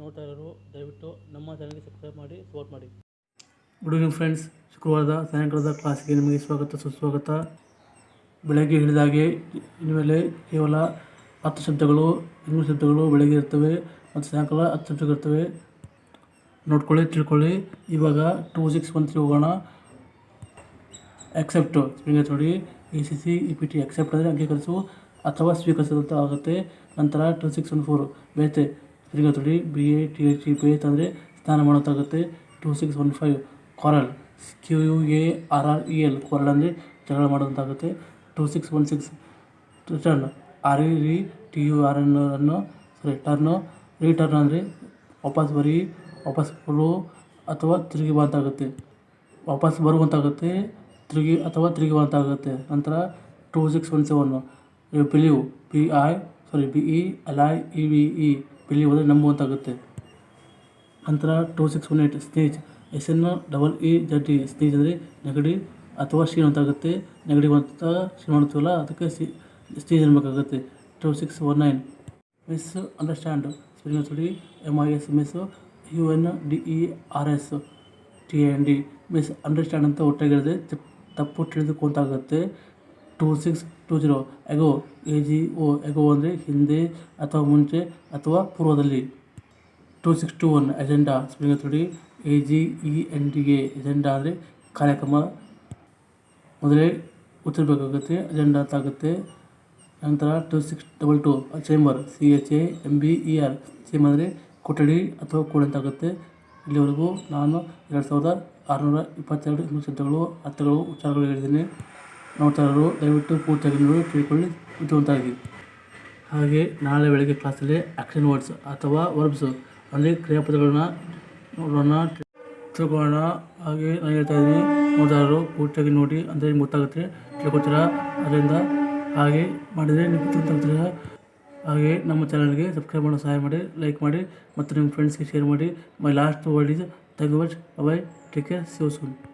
ನೋಡ್ತಾ ಇರೋರು ದಯವಿಟ್ಟು ನಮ್ಮ ಚಾನಲ್ಗೆ ಸಬ್ಸ್ಕ್ರೈಬ್ ಮಾಡಿ ಸಪೋರ್ಟ್ ಮಾಡಿ. ಗುಡ್ ಈವ್ನಿಂಗ್ ಫ್ರೆಂಡ್ಸ್ ಶುಕ್ರವಾರದ ಸಾಯಂಕಾಲದ ಕ್ಲಾಸಿಗೆ ನಿಮಗೆ ಸ್ವಾಗತ, ಸುಸ್ವಾಗತ. ಬೆಳಗ್ಗೆ ಹೇಳಿದಾಗೆ ಇನ್ಮೇಲೆ ಕೇವಲ ಹತ್ತು ಶಬ್ದಗಳು ಇಂಗ್ಲೀಷ್ ಶಬ್ದಗಳು ಬೆಳಗ್ಗೆ ಇರ್ತವೆ ಮತ್ತು ಸಾಯಂಕಾಲ ಹತ್ತು ಶಬ್ದಗಳು ಇರ್ತವೆ. ನೋಡ್ಕೊಳ್ಳಿ, ತಿಳ್ಕೊಳ್ಳಿ. ಇವಾಗ ಟೂ ಸಿಕ್ಸ್ ಒನ್ ತ್ರೀ ಹೋಗೋಣ. ಎಕ್ಸೆಪ್ಟು ಸ್ಪ್ರಿಂಗ್ ನೋಡಿ A C C E P T accept ಅಂದರೆ ಅಂಗೀಕರಿಸು ಅಥವಾ ಸ್ವೀಕರಿಸು ಅಂತ ಆಗುತ್ತೆ. ನಂತರ two six one four bathe. ನೋಡಿ B A T H E bathe ಅಂದರೆ ಸ್ನಾನ ಮಾಡೋದಾಗುತ್ತೆ two six one five quarrel Q U A R R E L quarrel ಅಂದರೆ ಜಗಳ ಮಾಡೋದಂತಾಗುತ್ತೆ two six one six return R E ರಿ T U R N ಅನ್ನು sorry turn return ಅಂದರೆ ವಾಪಸ್ ಬರಿ, ವಾಪಸ್ ಬರು ಅಥವಾ ತಿರುಗಿ ಬಾ ಅಂತಾಗುತ್ತೆ ವಾಪಸ್ ಬರುವಂತಾಗುತ್ತೆ, ತಿರುಗಿ ಅಥವಾ ತಿರುಗಿ ಬಂತಾಗುತ್ತೆ ನಂತರ two six one seven believe B I sorry B E L I E V E believe ಹೋದರೆ ನಂಬುವಂತಾಗುತ್ತೆ ನಂತರ two six one eight sneeze S N double E Z E sneeze ಅಂದರೆ ನೆಗಡಿ ಅಥವಾ ಶೀನ್ ಅಂತಾಗುತ್ತೆ ನೆಗಡಿ ಅಂತ ಮಾಡ್ತೀವಲ್ಲ ಅದಕ್ಕೆ ಸಿ ಸ್ಟೇಜ್ ಅನ್ಬೇಕಾಗುತ್ತೆ. Two six one nine misunderstand spelling Sudi M I S mis U N D E R S T N D misunderstand ಅಂತ ಒಟ್ಟಾಗಿರದೆ ತಪ್ಪು ತಿಳಿದುಕೊಂತಾಗುತ್ತೆ two six two zero ago A G O ago ಅಂದರೆ ಹಿಂದೆ ಅಥವಾ ಮುಂಚೆ ಅಥವಾ ಪೂರ್ವದಲ್ಲಿ. Two six two one agenda spelling ನೋಡಿ A G E N D A agenda ಅಂದರೆ ಕಾರ್ಯಕ್ರಮ. ಮೊದಲೇ ಉತ್ತರಬೇಕಾಗುತ್ತೆ ಅಜೆಂಡಾ ಅಂತ ಆಗುತ್ತೆ. ನಂತರ two six double two chamber C H A M B E R chamber ಅಂದರೆ ಕೊಠಡಿ ಅಥವಾ ಕೂಡ ಅಂತಾಗುತ್ತೆ ಇಲ್ಲಿವರೆಗೂ ನಾನು ಎರಡು ಸಾವಿರದ ಆರುನೂರ ಇಪ್ಪತ್ತೆರಡು ಶಬ್ದಗಳು, ಅರ್ಥಗಳು, ಉಚ್ಚಾರಗಳು ಹೇಳಿದ್ದೀನಿ. ನೋಡ್ತಾ ಇರೋರು ದಯವಿಟ್ಟು ಪೂರ್ತಿಯಾಗಿ ನೋಡಿ ತಿಳ್ಕೊಳ್ಳಿ ಬುದ್ಧಿವಂತಾಗಿ ಹಾಗೆ ನಾಳೆ ಬೆಳಗ್ಗೆ ಕ್ಲಾಸಲ್ಲಿ ಆ್ಯಕ್ಷನ್ ವರ್ಡ್ಸ್ ಅಥವಾ ವರ್ಬ್ಸ್ ಅಂದರೆ ಕ್ರಿಯಾಪದಗಳನ್ನ ನೋಡೋಣ, ತಿಳ್ಕೊಳ್ಳೋಣ. ಹಾಗೆ ನಾನು ಹೇಳ್ತಾ ಇದ್ದೀನಿ ನೋಡ್ತಾರೋ ಪೂರ್ತಿಯಾಗಿ ನೋಡಿ ಅಂದರೆ ನಿಮ್ಗೆ ಗೊತ್ತಾಗುತ್ತೆ ತಿಳ್ಕೊತೀರಾ ಅದರಿಂದ ಹಾಗೆ ಮಾಡಿದರೆ ನಿಮ್ಗೆ ಗೊತ್ತಾಗ್ತೀರಾ ಹಾಗೆ ನಮ್ಮ ಚಾನಲ್ಗೆ ಸಬ್ಸ್ಕ್ರೈಬ್ ಮಾಡೋ ಸಹಾಯ ಮಾಡಿ, ಲೈಕ್ ಮಾಡಿ ಮತ್ತು ನಿಮ್ಮ ಫ್ರೆಂಡ್ಸ್ಗೆ ಶೇರ್ ಮಾಡಿ. My last word is thank bye take care soon